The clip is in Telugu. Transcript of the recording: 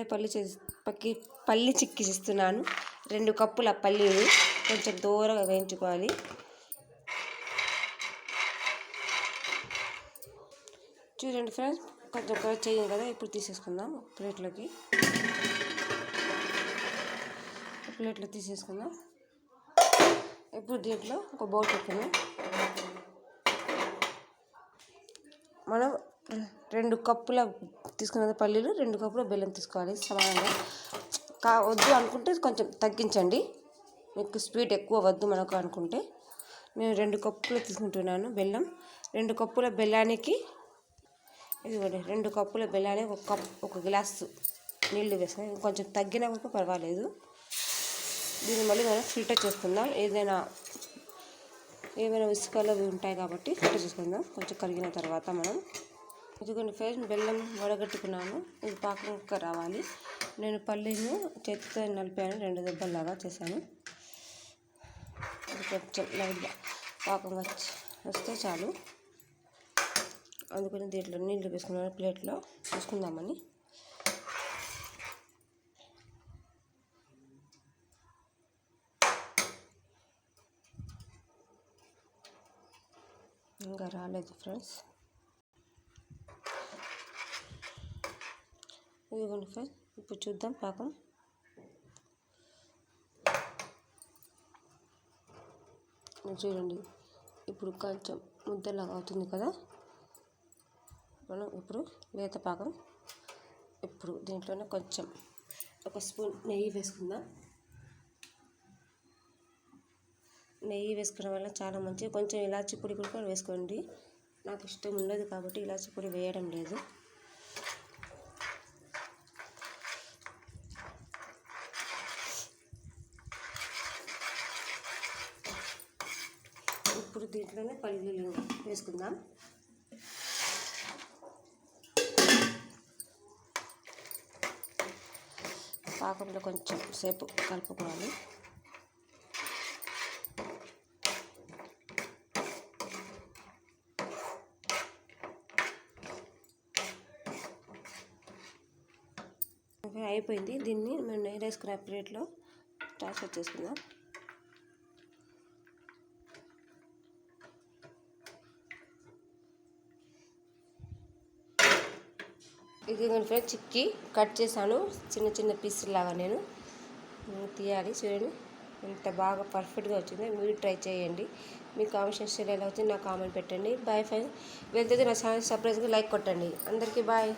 నేనే పల్లి చేసి పక్కి పల్లి చిక్కిస్తున్నాను రెండు కప్పుల పల్లీలు కొంచెం దూరంగా వేయించుకోవాలి. చూడండి ఫ్రెండ్స్ కొంచెం కూడా చేయం కదా ఇప్పుడు తీసేసుకుందాం ప్లేట్లోకి. ప్లేట్లో తీసేసుకుందాం. ఇప్పుడు దీంట్లో ఒక బౌల్ పెట్టుకుందాం. మనం రెండు కప్పుల తీసుకున్న పల్లీలు రెండు కప్పుల బెల్లం తీసుకోవాలి సమానంగా. కా వద్దు అనుకుంటే కొంచెం తగ్గించండి. మీకు స్వీట్ ఎక్కువ వద్దు మనకు అనుకుంటే. నేను రెండు కప్పులు తీసుకుంటున్నాను బెల్లం. రెండు కప్పుల బెల్లానికి ఇదిగోండి రెండు కప్పుల బెల్లానికి ఒక కప్ ఒక గ్లాసు నీళ్ళు వేసుకుని కొంచెం తగ్గినా కూడా పర్వాలేదు. దీన్ని మళ్ళీ మనం ఫిల్టర్ చేసుకుందాం. ఏదైనా ఏమైనా ఇసుకలు అవి ఉంటాయి కాబట్టి ఫిల్టర్ చేసుకుందాం. కొంచెం కరిగిన తర్వాత మనం ఇదిగోండి ఫ్రెండ్స్ బెల్లం వడగట్టుకున్నాను. ఇది పాకంగా రావాలి. నేను పల్లీను చేతితో నలిపాను రెండు దెబ్బల్లాగా చేశాను. ఇది కొంచెం లైట్గా పాకం వచ్చి వస్తే చాలు. అందుకని దీంట్లో నీళ్ళు వేసుకున్నాను ప్లేట్లో చూసుకుందామని ఇంకా రాలేదు ఫ్రెండ్స్. ఇదిగోండి ఫ్రెండ్స్ ఇప్పుడు చూద్దాం పాకం చూడండి ఇప్పుడు కొంచెం ముద్దలాగా అవుతుంది కదా? మనం ఇప్పుడు లేత పాకం ఇప్పుడు దీంట్లోనే కొంచెం ఒక స్పూన్ నెయ్యి వేసుకుందాం. నెయ్యి వేసుకోవడం వల్ల చాలా మంచిది కొంచెం ఇలాచి పొడి కూడా వేసుకోండి. నాకు ఇష్టం ఉండదు కాబట్టి ఇలాచి పొడి వేయడం లేదు. ఇప్పుడు దీంట్లోనే పల్లీలు వేసుకుందాం. పాకంలో కొంచెం సేపు కలుపుకోవాలి. అయిపోయింది. దీన్ని మేము నెయ్యి స్క్రాప్ ప్లేట్లో ట్రాన్స్ఫర్ చేసుకుందాం ఇది ఫ్రెండ్స్ చిక్కి కట్ చేశాను. చిన్న చిన్న పీసులాగా నేను. తీయాలి చూడండి. ఎంత బాగా పర్ఫెక్ట్గా వచ్చిందో. మీరు ట్రై చేయండి. మీ కామెంట్ ఎలా వచ్చింది నాకు కామెంట్ పెట్టండి. బాయ్ ఫ్రెండ్స్ వెళ్తే నా ఛానల్ సర్ప్రైజ్గా లైక్ కొట్టండి. అందరికీ బాయ్